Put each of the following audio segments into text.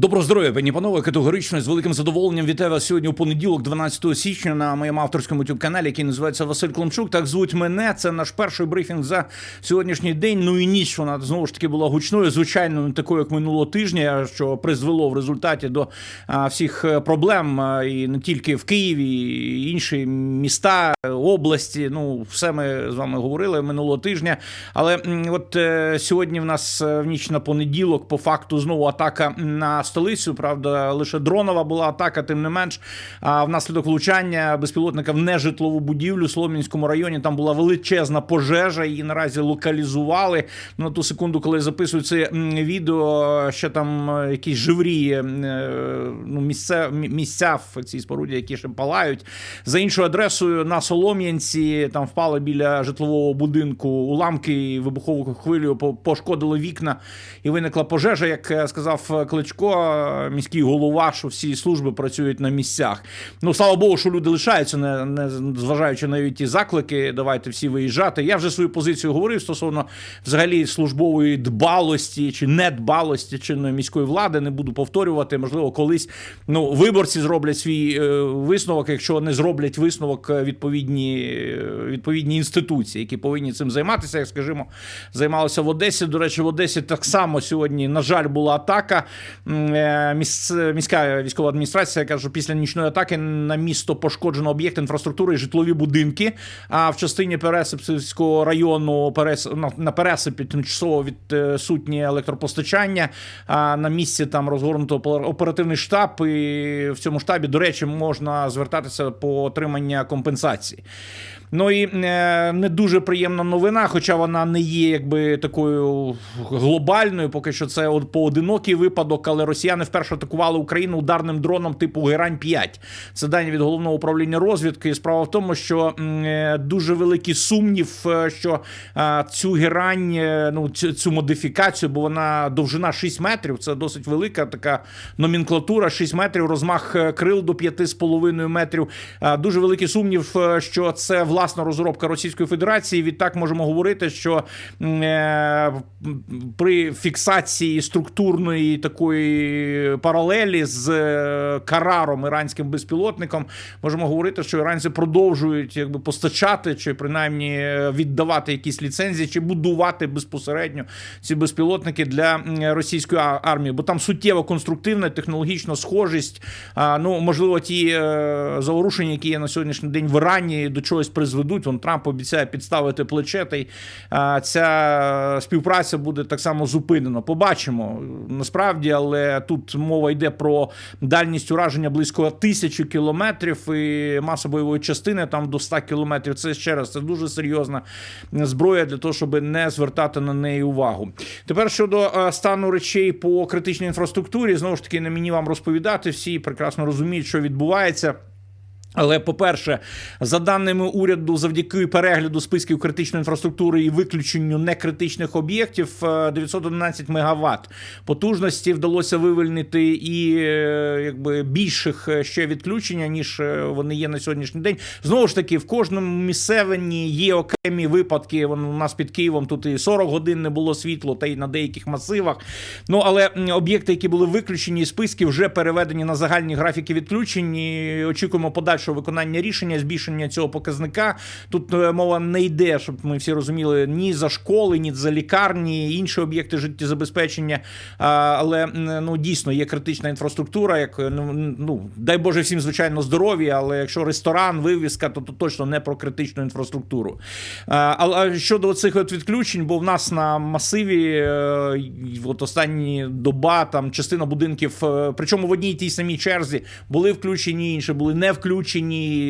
Доброго здоров'я, пані панове. Категорично з великим задоволенням вітаю вас сьогодні у понеділок, 12 січня, на моєму авторському youtube каналі, який називається Василь Климчук. Так звуть мене. Це наш перший брифінг за сьогоднішній день. Ну і ніч вона знову ж таки була гучною, звичайно, не такою, як минулого тижня, що призвело в результаті до всіх е, проблем і не тільки в Києві, і інші міста, області. Ну, все ми з вами говорили минулого тижня. Але от е, сьогодні в нас е, в ніч на понеділок, по факту, знову атака на столицю. Правда, лише дронова була атака, тим не менш. А внаслідок влучання безпілотника в нежитлову будівлю в Солом'янському районі там була величезна пожежа. Її наразі локалізували. Ну, на ту секунду, коли записую це відео, ще там е, якісь живріє е, ну, місця, місця в цій споруді, які ще палають. За іншою адресою на Солом'янці там впали біля житлового будинку уламки, вибухову хвилю пошкодили вікна, і виникла пожежа. Як е, сказав Кличко, міський голова, що всі служби працюють на місцях. Ну слава Богу, що люди лишаються, не, не зважаючи навіть ті заклики. Давайте всі виїжджати. Я вже свою позицію говорив стосовно взагалі службової дбалості чи недбалості чинної міської влади. Не буду повторювати. Можливо, колись ну виборці зроблять свій е, висновок, якщо не зроблять висновок е, відповідні, е, відповідні інституції, які повинні цим займатися, як скажімо, займалися в Одесі. До речі, в Одесі так само сьогодні, на жаль, була атака. Е, Міс, міська військова адміністрація каже, що після нічної атаки на місто пошкоджено об'єкт інфраструктури і житлові будинки. А в частині Пересипського району перес, на, на пересипі тимчасово відсутнє електропостачання. А на місці там розгорнуто оперативний штаб. І в цьому штабі, до речі, можна звертатися по отримання компенсації. Ну і е, не дуже приємна новина, хоча вона не є якби такою глобальною. Поки що це поодинокий випадок, але росіяни вперше атакували Україну ударним дроном типу Герань 5 Це дані від головного управління розвідки. Справа в тому, що е, дуже великий сумнів, е, що е, цю герань, ну цю, цю модифікацію, бо вона довжина 6 метрів. Це досить велика така номенклатура. 6 метрів, розмах крил до 5,5 метрів. Дуже великий сумнів, що це власна розробка Російської Федерації. Відтак можемо говорити, що при фіксації структурної такої паралелі з е, Караром, іранським безпілотником, можемо говорити, що іранці продовжують якби постачати чи принаймні е, віддавати якісь ліцензії, чи будувати безпосередньо ці безпілотники для російської армії, бо там суттєво конструктивна технологічна схожість. Ну можливо, ті е, заворушення, які є на сьогоднішній день в Ірані, до чогось призведуть. Вон Трамп обіцяє підставити плече, та й ця співпраця буде так само зупинена. Побачимо насправді, але тут мова йде про дальність ураження близько тисячі кілометрів і маса бойової частини там до 100 кілометрів. Це ще раз це дуже серйозна зброя для того, щоб не звертати на неї увагу. Тепер щодо е, стану речей по критичній інфраструктурі, знову ж таки, не мені вам розповідати. Всі прекрасно розуміють, що відбувається. Але по-перше, за даними уряду, завдяки перегляду списків критичної інфраструктури і виключенню некритичних об'єктів, е, 911 мегаватт потужності вдалося вивільнити і е, якби більших е, ще відключення, ніж е, вони є на сьогоднішній день. Знову ж таки, в кожному місцевині є окремі випадки. Вон у нас під Києвом тут і 40 годин не було світло, та й на деяких масивах. Ну але об'єкти, які були виключені із списків, вже переведені на загальні графіки відключень. І очікуємо подальшого виконання рішення, збільшення цього показника. Тут е, мова не йде, щоб ми всі розуміли, ні за школи, ні за лікарні, інші об'єкти життєзабезпечення. Але ну дійсно є критична інфраструктура. Як е, ну, ну дай Боже всім звичайно здоров'я, але якщо ресторан, вивіска, то, то точно не про критичну інфраструктуру. Але щодо цих відключень, бо в нас на масиві е, от останні доба там частина будинків, причому в одній тій самій черзі були включені, інші були не включені.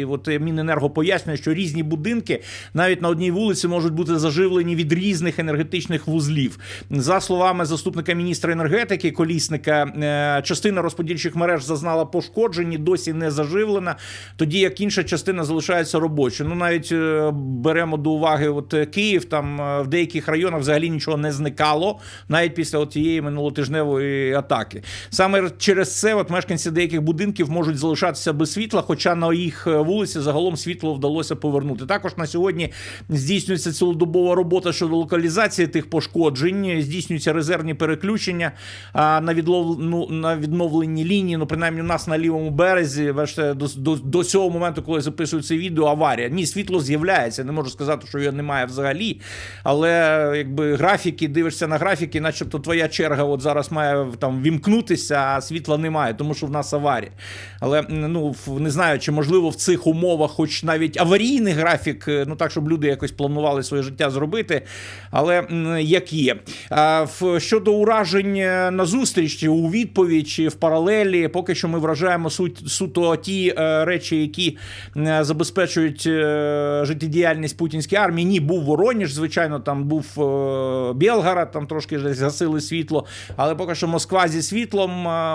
От е, Міненерго пояснює, що різні будинки навіть на одній вулиці можуть бути заживлені від різних енергетичних вузлів. За словами заступника міністра енергетики Колісника, е, частина розподільчих мереж зазнала пошкоджені, досі не заживлена, тоді як інша частина залишається робочою. Ну навіть е, беремо до уваги, от Київ там в деяких районах взагалі нічого не зникало, навіть після от тієї минулотижневої атаки. Саме через це от мешканці деяких будинків можуть залишатися без світла, хоча на їх е, вулиці загалом світло вдалося повернути. Також на сьогодні здійснюється цілодобова робота щодо локалізації тих пошкоджень, здійснюються резервні переключення на відлов... ну, на відновленні лінії. Ну, принаймні, у нас на лівому березі, бачите, до, до, до цього моменту, коли записую це відео, аварія. Ні, світло з'являється. Не можу сказати, що його немає взагалі. Але якби графіки, дивишся на графіки, начебто твоя черга от зараз має там вімкнутися, а світла немає, тому що в нас аварія. Але ну не знаю, чи можливо в цих умовах, хоч навіть аварійний графік, е, ну так, щоб люди якось планували своє життя зробити. Але як є. Щодо уражень е, на зустріч у відповідь чи в паралелі, поки що ми вражаємо суть суто ті е, речі, які забезпечують життєдіяльність путінської армії. Ні, був Вороніж, звичайно, там був Білгород, там трошки гасили світло. Але поки що Москва зі світлом,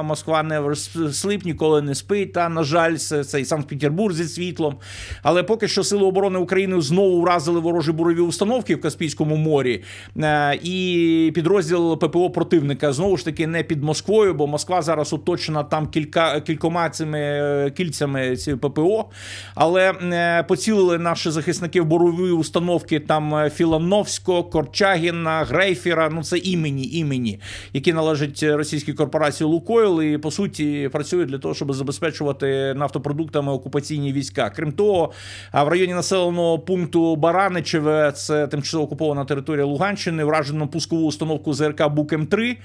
Москва не слип, ніколи не спить. Та на жаль, це, це і Санкт-Петербург зі світлом. Але поки що Сили оборони України знову вразили ворожі бурові установки в Каспійському морі. Е, І підрозділ ППО противника знову ж таки не під Москвою, бо Москва зараз оточена там кілька кількома цими е, кільцями цієї ППО. Але е, поцілили наші захисники в борові установки там Філановського, Корчагіна, Грейфера. Ну це імені, імені, які належать російській корпорації Лукойл, і по суті працюють для того, щоб забезпечувати нафтопродуктами окупаційні війська. Крім того, в районі населеного пункту Бараничеве, це тимчасово окупована територія Луганщини, вражено пускову установку ЗРК Букем 3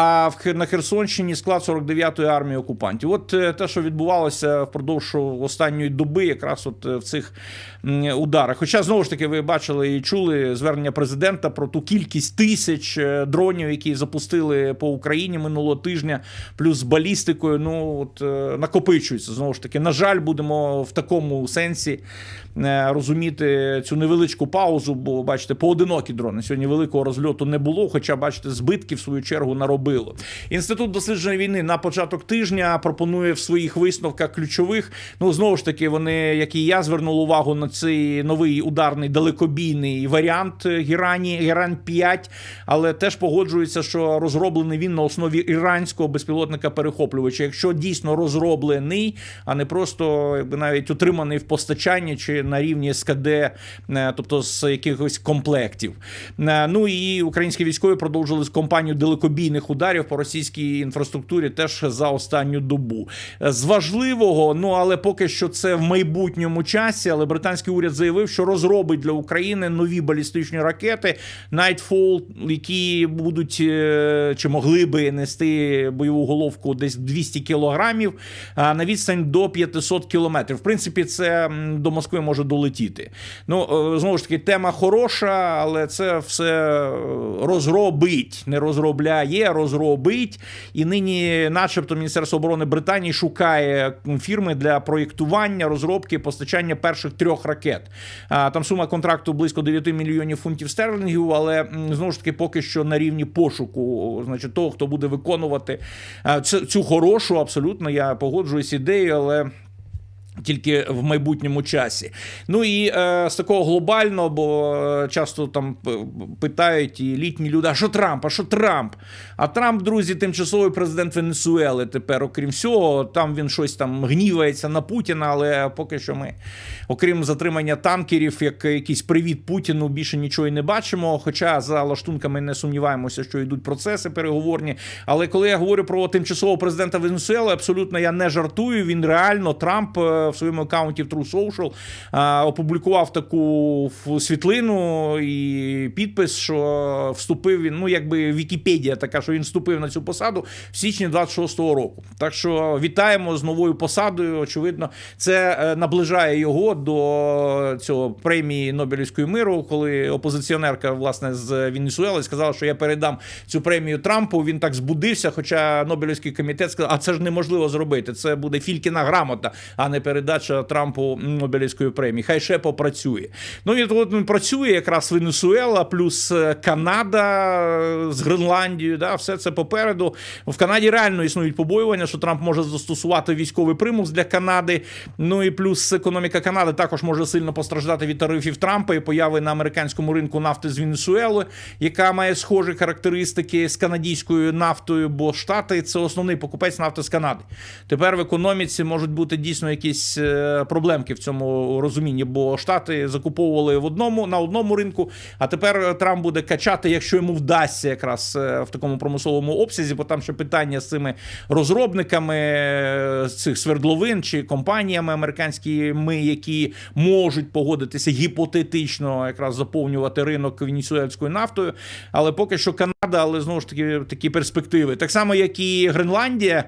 а на Херсонщині склад 49-ї армії окупантів. От е, те, що відбувалося впродовж останньої доби, якраз от е, в цих ударах. Хоча знову ж таки ви бачили і чули звернення президента про ту кількість тисяч е, дронів, які запустили по Україні минулого тижня, плюс з балістикою. Ну от накопичується знову ж таки. На жаль, будемо в такому сенсі е, розуміти цю невеличку паузу, бо бачите, поодинокі дрони. Сьогодні великого розльоту не було, хоча, бачите, збитки в свою чергу наробило. Інститут дослідження війни на початок тижня пропонує в своїх висновках ключових. Ну знову ж таки, вони, як і я, звернув увагу на цей новий ударний далекобійний варіант Гірані, Гірань 5, але теж погоджується, що розроблений він на основі іранського безпілотника перехоплювача. Якщо дійсно розроблений, а не просто якби навіть утриманий в постачанні чи на рівні СКД, е, тобто з якихось комплектів. Е, Ну і українські військові продовжили з компанію далекобійних ударів по російській інфраструктурі теж за останню добу. Е, З важливого, ну але поки що це в майбутньому часі. Але британський уряд заявив, що розробить для України нові балістичні ракети Nightfall, які будуть чи могли би нести бойову головку десь 200 кілограмів на відстань до 500 кілометрів. В принципі, це до Москви може долетіти. Ну е, знову ж таки, тема хороша, але це все розробить, не розробляє, розробить. І нині, начебто, Міністерство оборони Британії шукає фірми для проєктування, розробки, постачання перших трьох ракет. Там сума контракту близько 9 мільйонів фунтів стерлінгів, але знову ж таки поки що на рівні пошуку, значить, того, хто буде виконувати цю хорошу, абсолютно я погоджуюсь ідею, але. Тільки в майбутньому часі. Ну і е, з такого глобального, бо е, часто там питають і літні люди: а що Трамп? А що Трамп? А Трамп, друзі, тимчасовий президент Венесуели тепер, окрім всього, там він щось там гнівається на Путіна, але поки що ми, окрім затримання танкерів, як якийсь привіт Путіну, більше нічого і не бачимо. Хоча за лаштунками не сумніваємося, що йдуть процеси переговорні. Але коли я говорю про тимчасового президента Венесуели, абсолютно я не жартую. Він реально Трамп е, в своєму аккаунті в True Social опублікував таку світлину і підпис, що вступив він. Ну якби Вікіпедія така, що він вступив на цю посаду в січні 26-го року. Так що вітаємо з новою посадою. Очевидно, це е, наближає його до цього премії Нобелівської миру, коли опозиціонерка власне з Венесуели сказала, що я передам цю премію Трампу. Він так збудився. Хоча Нобелівський комітет сказав, а це ж неможливо зробити. Це буде фількіна грамота, а не передача Трампу Нобелівської премії. Хай ще попрацює. Ну і от працює якраз Венесуела, плюс е, Канада е, з Гренландією. Да, все це попереду. В Канаді реально існують побоювання, що Трамп може застосувати військовий примус для Канади. Ну і плюс економіка Канади також може сильно постраждати від тарифів Трампа і появи на американському ринку нафти з Венесуели, яка має схожі характеристики з канадійською нафтою, бо Штати це основний покупець нафти з Канади. Тепер в економіці можуть бути дійсно якісь якісь е, проблемки в цьому розумінні, бо штати закуповували в одному на одному ринку. А тепер Трамп буде качати, якщо йому вдасться якраз е, в такому промисловому обсязі, бо там ще питання з цими розробниками е, цих свердловин чи компаніями американськими, які можуть погодитися гіпотетично якраз заповнювати ринок венесуельською нафтою. Але поки що Канада, але знову ж таки такі перспективи. Так само, як і Гренландія,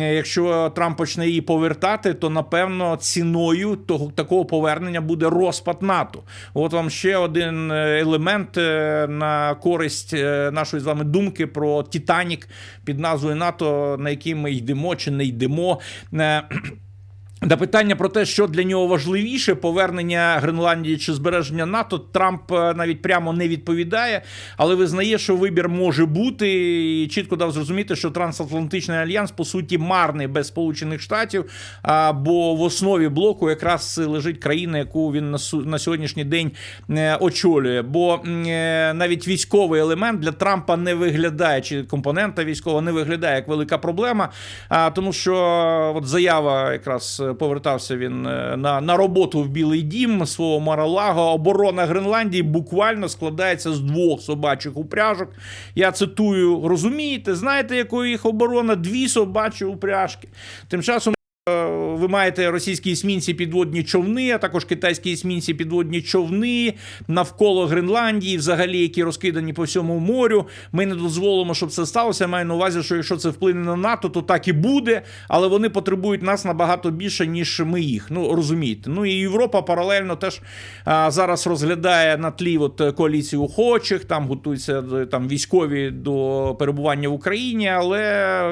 якщо Трамп почне її повертати, то напевно ціною того такого повернення буде розпад НАТО. От вам ще один е, елемент е, на користь е, нашої з вами думки про Титанік під назвою НАТО, на який ми йдемо чи не йдемо. На питання про те, що для нього важливіше, повернення Гренландії чи збереження НАТО, Трамп е, навіть прямо не відповідає, але визнає, що вибір може бути, і чітко дав зрозуміти, що трансатлантичний альянс по суті марний без Сполучених Штатів. Бо в основі блоку якраз лежить країна, яку він на сьогоднішній день е, очолює. Бо е, навіть військовий елемент для Трампа не виглядає, чи компонента військова не виглядає як велика проблема, тому що от заява якраз повертався він е, на, на роботу в Білий Дім свого Маралаго. Оборона Гренландії буквально складається з двох собачих упряжок. Я цитую: розумієте, знаєте, якої їх оборона? Дві собачі упряжки. Тим часом. Е, Ви маєте російські есмінці підводні човни, а також китайські есмінці підводні човни навколо Гренландії, взагалі, які розкидані по всьому морю. Ми не дозволимо, щоб це сталося. Маю на увазі, що якщо це вплине на НАТО, то так і буде, але вони потребують нас набагато більше, ніж ми їх. Ну розумієте. Ну і Європа паралельно теж а, зараз розглядає на тлі от коаліції охочих, там готуються е, там військові до перебування в Україні, але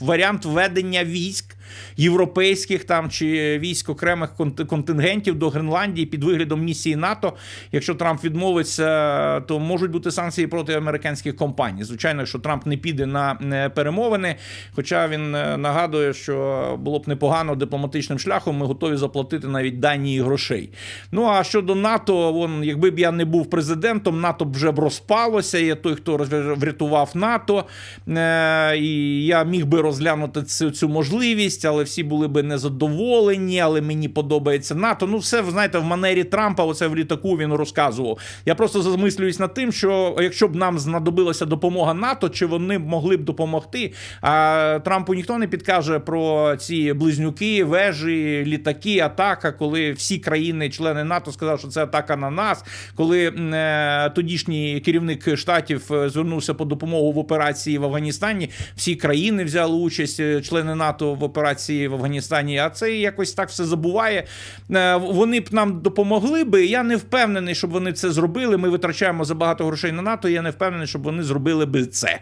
варіант введення військ європейських там чи військ окремих конт- контингентів до Гренландії під виглядом місії НАТО. Якщо Трамп відмовиться, то можуть бути санкції проти американських компаній. Звичайно, що Трамп не піде на е, перемовини. Хоча він е, нагадує, що було б непогано дипломатичним шляхом. Ми готові заплатити навіть Данії грошей. Ну а щодо НАТО, вон, якби б я не був президентом, НАТО б вже б розпалося. Я той, хто врятував НАТО. Е, і я міг би розглянути цю, цю можливість, але всі були би незадоволені. Але мені подобається НАТО. Ну, все знаєте, в манері Трампа, оце в літаку він розказував. Я просто замислююсь над тим, що якщо б нам знадобилася допомога НАТО, чи вони могли б допомогти. А Трампу ніхто не підкаже про ці близнюки, вежі, літаки, атака, коли всі країни-члени НАТО сказали, що це атака на нас. Коли е, тодішній керівник штатів е, звернувся по допомогу в операції в Афганістані, всі країни взяли участь, е, члени НАТО в операції в Афганістані. А це якось так все забуває. Е, Вони б нам допомогли би. Я не впевнений, щоб вони це зробили. Ми витрачаємо забагато грошей на НАТО. Я не впевнений, щоб вони зробили би це.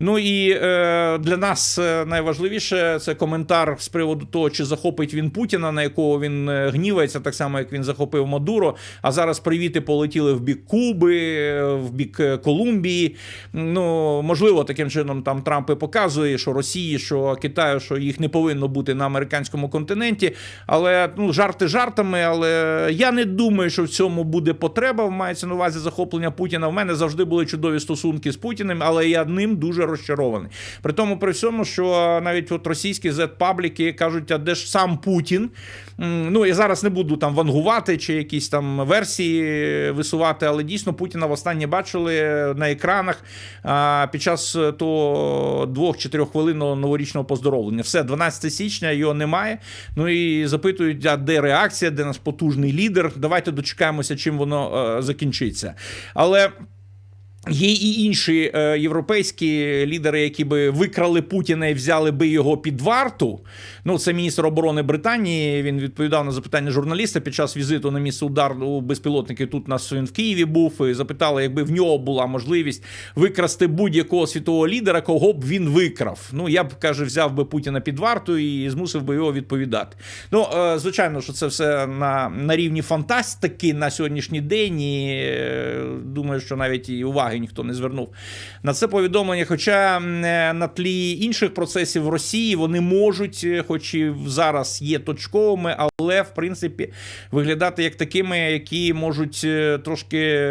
Ну і е, для нас е, найважливіше це коментар з приводу того, чи захопить він Путіна, на якого він гнівається, так само як він захопив Мадуро. А зараз привіти полетіли в бік Куби, в бік Колумбії. Ну можливо, таким чином там Трамп і показує, що Росії, що Китаю, що їх не повинно бути на американському континенті. Але ну жарти жартами. Але я не думаю, що в цьому буде потреба. Мається на увазі захоплення Путіна. В мене завжди були чудові стосунки з Путіним, але я ним дуже розчарований. При тому, при всьому, що навіть от російські зет-пабліки кажуть, а де ж сам Путін? Ну я зараз не буду там вангувати чи якісь там версії висувати, але дійсно Путіна востаннє бачили на екранах під час того двох чи хвилинного новорічного поздоровлення. Все, 12 січня його немає. Ну і запитують, а де реакція, де наш потужний лідер. Давайте дочекаємося, чим воно е, закінчиться. Але. Є і інші е, європейські лідери, які би викрали Путіна і взяли би його під варту. Ну, це міністр оборони Британії. Він відповідав на запитання журналіста під час візиту на місце удару безпілотники. Тут нас він в Києві був. І запитали, якби в нього була можливість викрасти будь-якого світового лідера, кого б він викрав. Ну я б каже, взяв би Путіна під варту і змусив би його відповідати. Ну, е, звичайно, що це все на, на рівні фантастики на сьогоднішній день. І е, думаю, що навіть і уваги ніхто не звернув на це повідомлення. Хоча е, на тлі інших процесів в Росії вони можуть, е, хоч і зараз є точковими, але в принципі виглядати як такими, які можуть е, трошки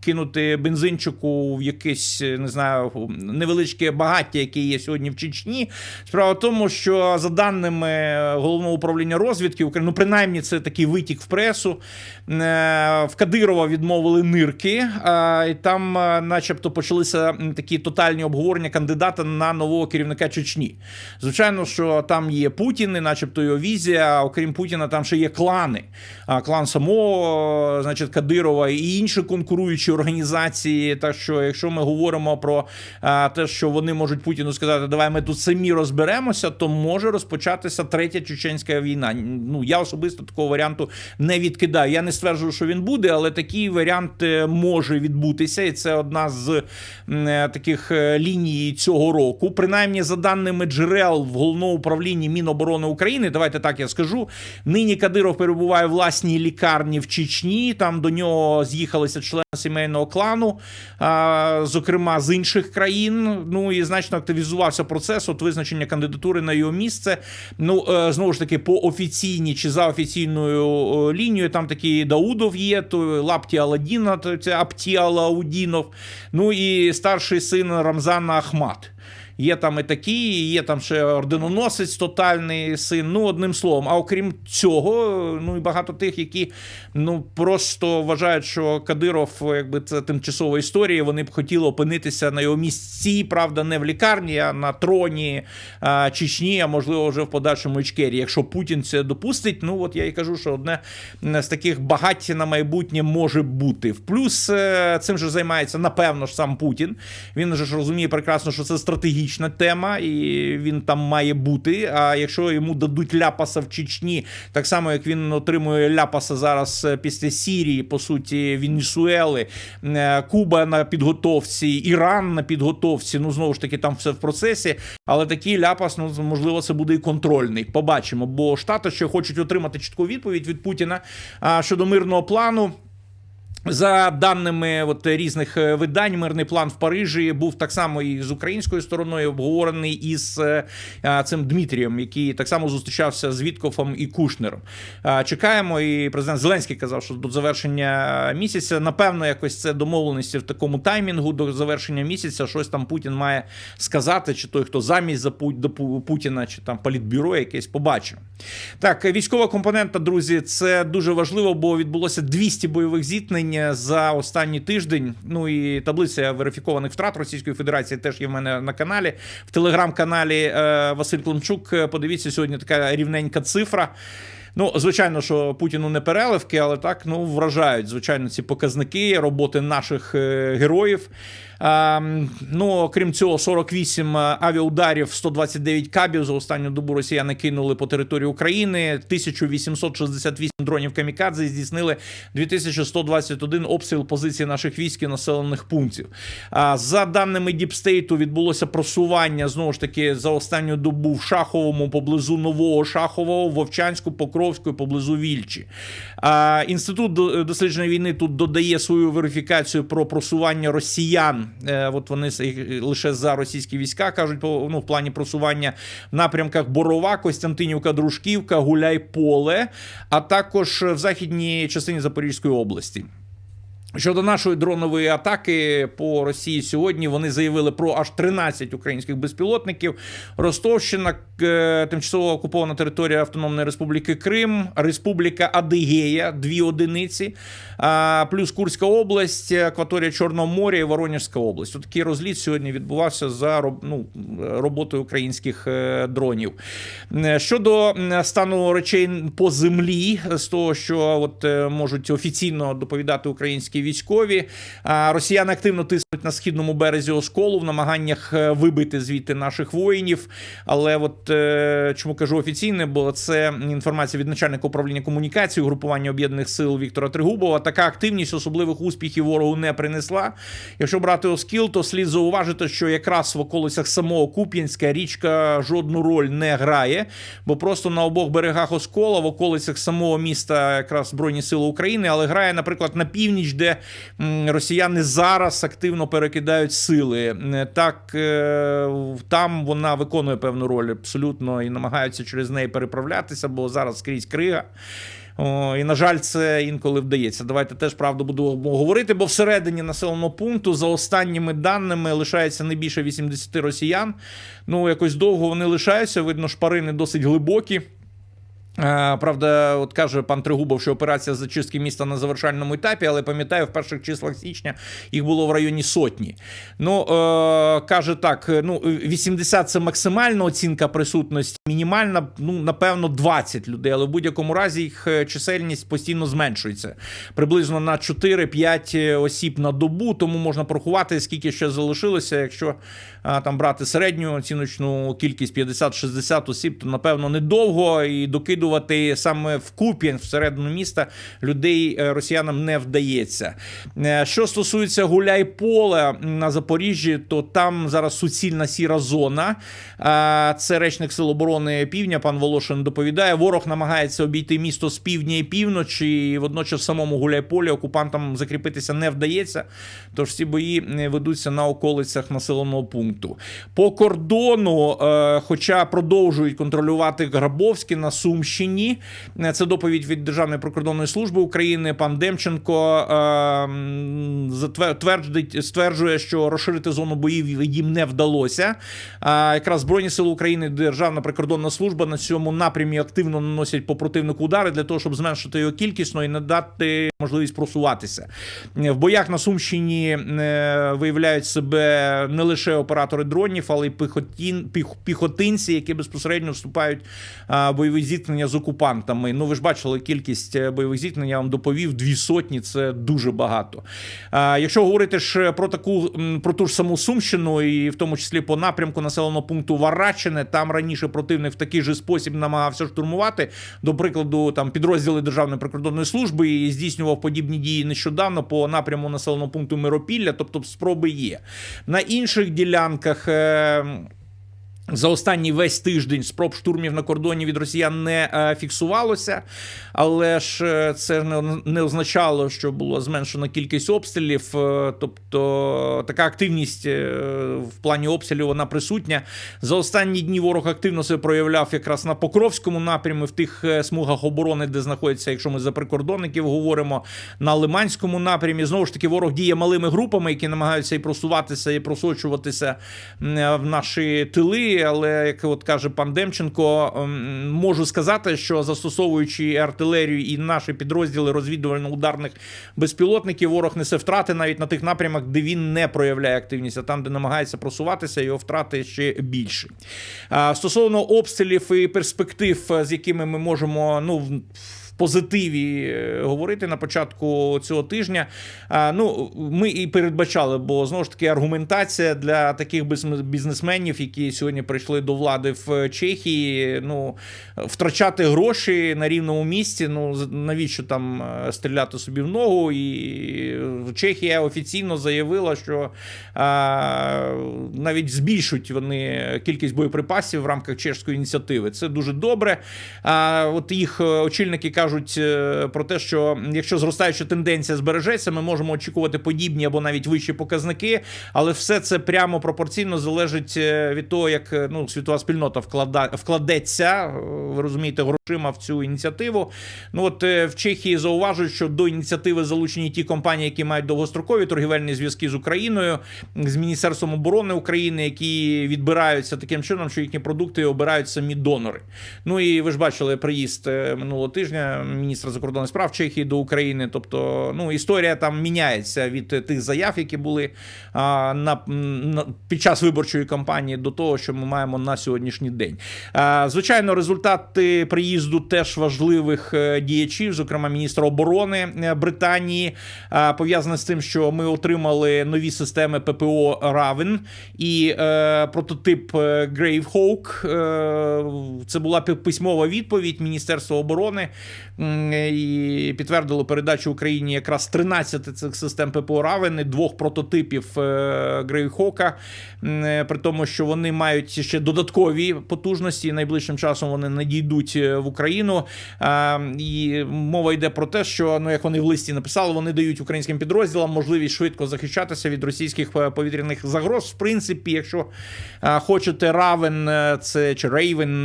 кинути бензинчику в якесь не знаю невеличке багаття, яке є сьогодні в Чечні. Справа в тому, що за даними головного управління розвідки України, ну принаймні це такий витік в пресу. В Кадирова відмовили нирки, і там, е, начебто, почалися такі тотальні обговорення кандидата на нового керівника Чечні. Звичайно, що там є Путін, і начебто його візія. Окрім Путіна, там ще є клани. Клан самого, е, значить, Кадирова і інші конкуруючі організації. Так що, якщо ми говоримо про те, що вони можуть Путіну сказати, давай ми тут самі розберемося, то може розпочатися третя чеченська війна. Ну я особисто такого варіанту не відкидаю. Я не стверджую, що він буде, але такий варіант е, може відбутися, і це одна з е, таких е, ліній цього року. Принаймні, за даними джерел в головному управлінні Міноборони України, давайте так я скажу. Нині Кадиров перебуває в власній лікарні в Чечні. Там до нього з'їхалися члени сімейного клану, зокрема з інших країн. Ну і значно активізувався процес от визначення кандидатури на його місце. Ну е, знову ж таки, по офіційній чи за офіційною лінією, там такий Даудов є, то Лапті Аладдіна, то це Апті Алаудінов, ну і старший син Рамзана Ахмат. Є там і такі, є там ще орденоносець, тотальний син. Ну, одним словом. А окрім цього, ну і багато тих, які ну просто вважають, що Кадиров, якби це тимчасова історія, вони б хотіли опинитися на його місці, правда, не в лікарні, а на троні а, Чечні, а можливо, вже в подальшому Ічкері. Якщо Путін це допустить, ну от я і кажу, що одне з таких багаття на майбутнє може бути. В плюс е, цим же займається напевно ж сам Путін. Він же ж розуміє прекрасно, що це стратегічна тема, і він там має бути. А якщо йому дадуть ляпаса в Чечні, так само як він отримує ляпаса зараз е, після Сірії, по суті, Венесуели, е, Куба на підготовці, Іран на підготовці. Ну знову ж таки, там все в процесі. Але такий ляпас, ну можливо, це буде і контрольний. Побачимо. Бо штати ще хочуть отримати чітку відповідь від Путіна щодо мирного плану. За даними от, різних е, видань, мирний план в Парижі був так само і з українською стороною обговорений із е, а, цим Дмитрієм, який так само зустрічався з Віткофом і Кушнером. А, чекаємо, і президент Зеленський казав, що до завершення місяця, напевно, якось це домовленості в такому таймінгу до завершення місяця. Щось там Путін має сказати, чи той, хто замість за Путіна, чи там політбюро якесь побачимо. Так, військова компонента, друзі, це дуже важливо, бо відбулося 200 бойових зіткнень за останній тиждень. Ну і таблиця верифікованих втрат Російської Федерації теж є в мене на каналі. В телеграм-каналі е, Василь Климчук. Е, Подивіться сьогодні така рівненька цифра. Ну, звичайно, що Путіну не переливки, але так ну вражають звичайно ці показники роботи наших е, героїв. А, ну, окрім цього, 48 авіаударів, 129 кабів за останню добу росіяни кинули по території України. 1868 дронів камікадзе здійснили 2121 обстріл позицій наших військ і населених пунктів. За даними Діпстейту, відбулося просування знову ж таки за останню добу в Шаховому поблизу Нового Шахового, Вовчанську, Покровську і поблизу Вільчі. Інститут дослідження війни тут додає свою верифікацію про просування росіян. Е, от вони е, лише за російські війська кажуть ну, в плані просування в напрямках Борова, Костянтинівка, Дружківка, Гуляйполе, а також в західній частині Запорізької області. Щодо нашої дронової атаки по Росії сьогодні вони заявили про аж 13 українських безпілотників. Ростовщина, е, тимчасово окупована територія Автономної Республіки Крим, Республіка Адигея, дві одиниці, плюс Курська область, акваторія Чорного моря і Воронежська область. От такий розліт сьогодні відбувався за ну, роботою українських е, дронів. Е, Щодо стану речей по землі, з того, що от можуть офіційно доповідати українські військові, а росіяни активно тиснуть на східному березі Осколу в намаганнях е, вибити звідти наших воїнів. Але от е, чому кажу офіційне, бо це інформація від начальника управління комунікації угрупування об'єднаних сил Віктора Тригубова. Така активність особливих успіхів ворогу не принесла. Якщо брати Оскіл, то слід зауважити, що якраз в околицях самого Куп'янська річка жодну роль не грає, бо просто на обох берегах Оскола, в околицях самого міста, якраз Збройні Сили України, але грає, наприклад, на північ, де росіяни зараз активно перекидають сили. Е, Так е, там вона виконує певну роль абсолютно і намагаються через неї переправлятися, бо зараз скрізь крига. О, і на жаль, це інколи вдається. Давайте теж правду будемо говорити, бо всередині населеного пункту за останніми даними лишається не більше 80 росіян. Ну якось довго вони лишаються. Видно, шпарини досить глибокі. Е, Правда, от каже пан Тригубов, що операція зачистки міста на завершальному етапі, але пам'ятаю, в перших числах січня їх було в районі сотні. Ну, е, каже так: ну, 80 це максимальна оцінка присутності, мінімальна, ну, напевно, 20 людей, але в будь-якому разі їх е, чисельність постійно зменшується. Приблизно на 4-5 осіб на добу, тому можна порахувати, скільки ще залишилося. Якщо а, там брати середню оціночну кількість 50-60 осіб, то напевно недовго і докидувати саме в Куп'ян, всередину міста, людей е, росіянам не вдається. Е, Що стосується Гуляйполя на Запоріжжі, то там зараз суцільна сіра зона. А, Це речник Сил оборони Півдня. Пан Волошин доповідає. Ворог намагається обійти місто з півдня і півночі. І водночас в самому Гуляйполі окупантам закріпитися не вдається. Тож ці бої е, ведуться на околицях населеного пункту. По кордону, е, хоча продовжують контролювати Грабовське на Сумщині. Е, Це доповідь від Державної прикордонної служби України. Пан Демченко е, стверджує, що розширити зону боїв їм не вдалося. Якраз Збройні Сили України, Державна прикордонна служба на цьому напрямі активно наносять по противнику удари для того, щоб зменшити його кількісно і надати можливість просуватися. В боях на Сумщині е, виявляють себе не лише оператори дронів, але й піхотін, піх- піхотинці, які безпосередньо вступають в бойові зіткнення з окупантами. Ну, ви ж бачили кількість е, бойових зіткнень, я вам доповів, дві сотні це дуже багато. Якщо говорити ж про таку про ту ж саму Сумщину, і в тому числі по напрямку населеного пункту Варачине, там раніше противник в такий же спосіб намагався штурмувати. До прикладу, там підрозділи Державної прикордонної служби і здійснював подібні дії нещодавно по напряму населеного пункту Миропілля, тобто спроби є. На інших ділянках. За останній весь тиждень спроб штурмів на кордоні від росіян не е, фіксувалося, але ж е, це не, означало, що було зменшено кількість обстрілів. Е, Тобто така активність в плані обстрілів вона присутня. За останні дні ворог активно себе проявляв якраз на Покровському напрямі, в тих смугах оборони, де знаходяться, якщо ми за прикордонників говоримо, на Лиманському напрямі. Знову ж таки, ворог діє малими групами, які намагаються і просуватися, і просочуватися в наші тили. Але як от каже пан Демченко, ем, можу сказати, що застосовуючи артилерію і наші підрозділи розвідувально-ударних безпілотників, ворог несе втрати навіть на тих напрямах, де він не проявляє активність, а там, де намагається просуватися, його втрати ще більше. Стосовно обстрілів і перспектив, з якими ми можемо ну позитиві е, говорити на початку цього тижня. Ну, ми і передбачали, бо знову ж таки аргументація для таких бізнесменів, які сьогодні прийшли до влади в Чехії. Ну втрачати гроші на рівному місці. Ну навіщо там е, стріляти собі в ногу? І Чехія офіційно заявила, що а, навіть збільшують вони кількість боєприпасів в рамках чешської ініціативи. Це дуже добре. А от їх е, очільники кажуть е, про те, що якщо зростаюча тенденція збережеться, ми можемо очікувати подібні або навіть вищі показники, але все це прямо пропорційно залежить е, від того, як е, ну світова спільнота вклада, вкладеться. Ви розумієте, грошима в цю ініціативу. Ну от в Чехії зауважують, що до ініціативи залучені ті компанії, які мають довгострокові торгівельні зв'язки з Україною, з Міністерством оборони України, які відбираються таким чином, що їхні продукти обирають самі донори. Ну і ви ж бачили приїзд минулого тижня міністра закордонних справ Чехії до України. Тобто, ну історія там міняється від тих заяв, які були а, на, на під час виборчої кампанії, до того, що ми маємо на сьогоднішній день. А, звичайно, результати приїзду теж важливих е, діячів, зокрема міністра оборони е, Британії, пов'язане з тим, що ми отримали нові системи ППО Raven і е, прототип Gravehawk. Е, це була пи- письмова відповідь Міністерства оборони і підтвердило передачу Україні якраз 13 цих систем ППО і двох прототипів е, м, е, при тому, що вони мають ще додаткові потужності. і Найближчим часом вони надійдуть е, в Україну. І мова йде про те, що ну як вони в листі написали, вони дають українським підрозділам можливість швидко захищатися від російських повітряних загроз. В принципі, якщо хочете е, це чи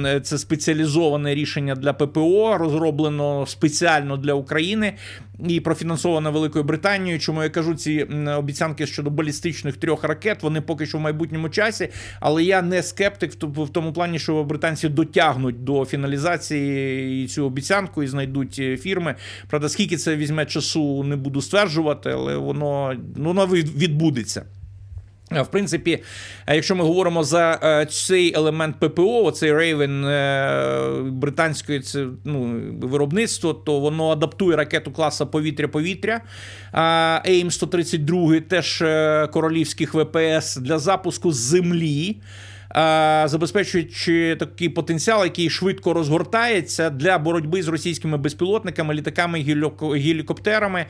е, це спеціалізоване рішення для ППО, розроблено спеціально для України і профінансовано Великою Британією. Чому я кажу ці обіцянки щодо балістичних трьох ракет? Вони поки що в майбутньому часі, але я не скептик в тому плані, що британці дотягнуть до фіналізації цю обіцянку і знайдуть е, фірми. Правда, скільки це візьме часу, не буду стверджувати, але воно, ну, воно відбудеться. Е, В принципі, е, якщо ми говоримо за е, цей елемент ППО, цей Raven е, британської це, ну, виробництво, то воно адаптує ракету класа повітря-повітря. А AIM 132 теж королівських ВПС для запуску з землі. Е, Забезпечуючи такий потенціал, який швидко розгортається для боротьби з російськими безпілотниками, літаками, геліко- гелікоптерами.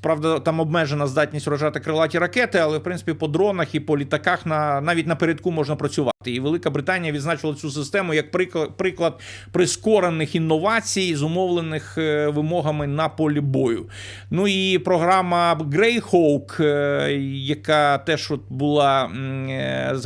Правда, там обмежена здатність вражати крилаті ракети, але в принципі по дронах і по літаках на навіть напередку можна працювати. І Велика Британія відзначила цю систему як приклад, прискорених інновацій, зумовлених е, вимогами на полі бою. Ну і програма Greyhawk, е, яка теж от була м,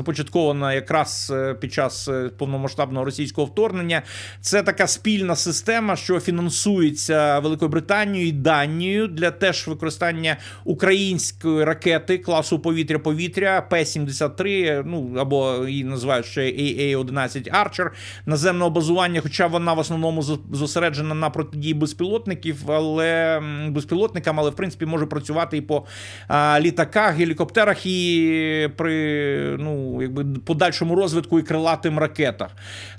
е, якраз е, під час е, повномасштабного російського вторгнення. Це така спільна система, що фінансується Великою Британією і Данією для теж використання української ракети класу повітря-повітря П-73, ну або її називають ще AA-11 Archer наземного базування, хоча вона в основному зосереджена на протидії безпілотників, але безпілотникам, але в принципі може працювати і по а, літаках, гелікоптерах, і при ну, якби подальшому розвитку і крилатим ракетах.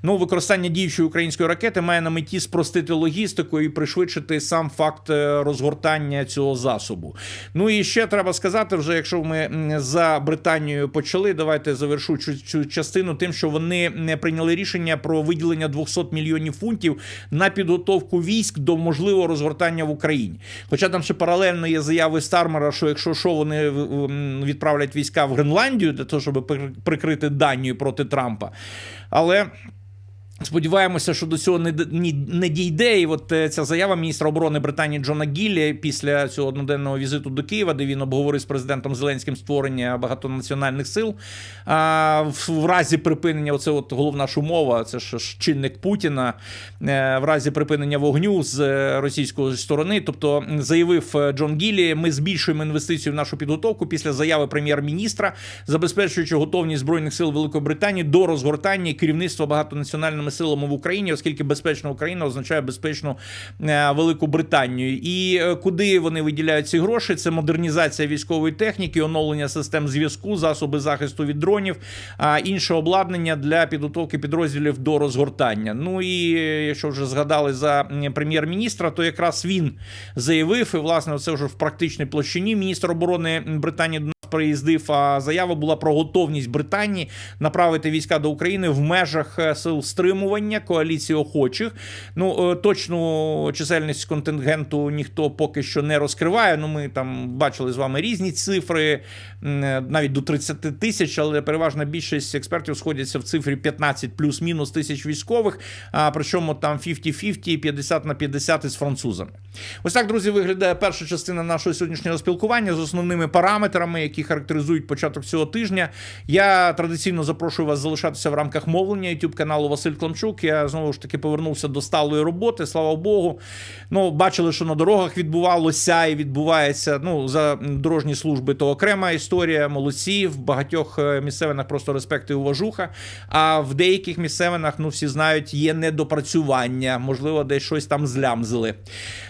Ну, використання діючої української ракети має на меті спростити логістику і пришвидшити сам факт е, розгортання цього засобу. Ну і ще треба сказати, вже якщо ми за Британією почали, давайте завершу цю, частину тим, що вони не прийняли рішення про виділення 200 мільйонів фунтів на підготовку військ до можливого розгортання в Україні. Хоча там ще паралельно є заяви Стармера, що якщо що, вони відправлять війська в Гренландію для того, щоб при- прикрити Данію проти Трампа. Але. Сподіваємося, що до цього не, не дійде. І от е, ця заява міністра оборони Британії Джона Гіллі після цього одноденного візиту до Києва, де він обговорив з президентом Зеленським створення багатонаціональних сил. А в, разі припинення, оце от головна ж умова, це ж чинник Путіна, е, в разі припинення вогню з е, російської сторони. Тобто заявив Джон Гіллі, ми збільшуємо інвестицію в нашу підготовку після заяви прем'єр-міністра, забезпечуючи готовність збройних сил Великої Британії до розгортання керівництва багатонаціональними силами в Україні, оскільки безпечна Україна означає безпечну е, Велику Британію. І е, куди вони виділяють ці гроші? Це модернізація військової техніки, оновлення систем зв'язку, засоби захисту від дронів, а інше обладнання для підготовки підрозділів до розгортання. Ну і якщо вже згадали за прем'єр-міністра, то якраз він заявив, і власне це вже в практичній площині. Міністр оборони Британії приїздив. А заява була про готовність Британії направити війська до України в межах е, сил стримування коаліції охочих. Ну е, точну чисельність контингенту ніхто поки що не розкриває. Ну ми там бачили з вами різні цифри, е, навіть до 30 тисяч, але переважна більшість експертів сходяться в цифрі 15 плюс-мінус тисяч військових. А причому там 50-50, 50 на 50 із французами. Ось так, друзі, виглядає перша частина нашого сьогоднішнього спілкування з основними параметрами, які характеризують початок цього тижня. Я традиційно запрошую вас залишатися в рамках мовлення youtube каналу Василь Кламчук. Я знову ж таки повернувся до сталої роботи. Слава Богу. Ну, бачили, що на дорогах відбувалося і відбувається. Ну, за дорожні служби то окрема історія. Молодці в багатьох е, місцевинах просто респект і уважуха. А в деяких місцевинах, ну всі знають, є недопрацювання, можливо, десь щось там злямзили.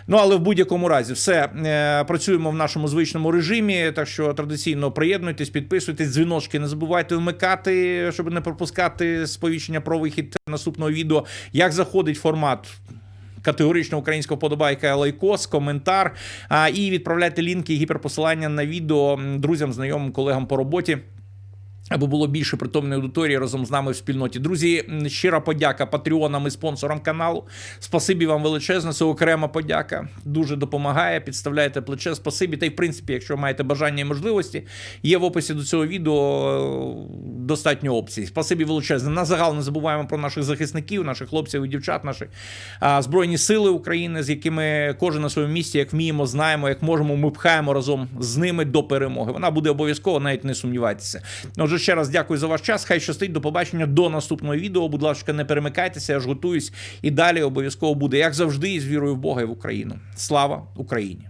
Ну але в будь-якому разі все е, працюємо в нашому звичному режимі. Так що традиційно приєднуйтесь, підписуйтесь, дзвіночки не забувайте вмикати, щоб не пропускати сповіщення про вихід наступного відео. Як заходить формат? Категорично українського подобайка лайкос, коментар. А, і відправляйте лінки гіперпосилання на відео друзям, знайомим, колегам по роботі. Аби було більше притомної аудиторії разом з нами в спільноті. Друзі, щира подяка патреонам і спонсорам каналу. Спасибі вам величезне. Це окрема подяка. Дуже допомагає. Підставляєте плече. Спасибі. Та й в принципі, якщо маєте бажання і можливості, є в описі до цього відео достатньо опцій. Спасибі величезне. На загал не забуваємо про наших захисників, наших хлопців і дівчат, наші збройні сили України, з якими кожен на своєму місці, як вміємо, знаємо, як можемо, ми пхаємо разом з ними до перемоги. Вона буде обов'язково, навіть не сумнівайтеся. Отже, ще раз дякую за ваш час. Хай щастить до побачення до наступного відео. Будь ласка, не перемикайтеся, я ж готуюсь і далі обов'язково буде, як завжди, із вірою в Бога і в Україну. Слава Україні!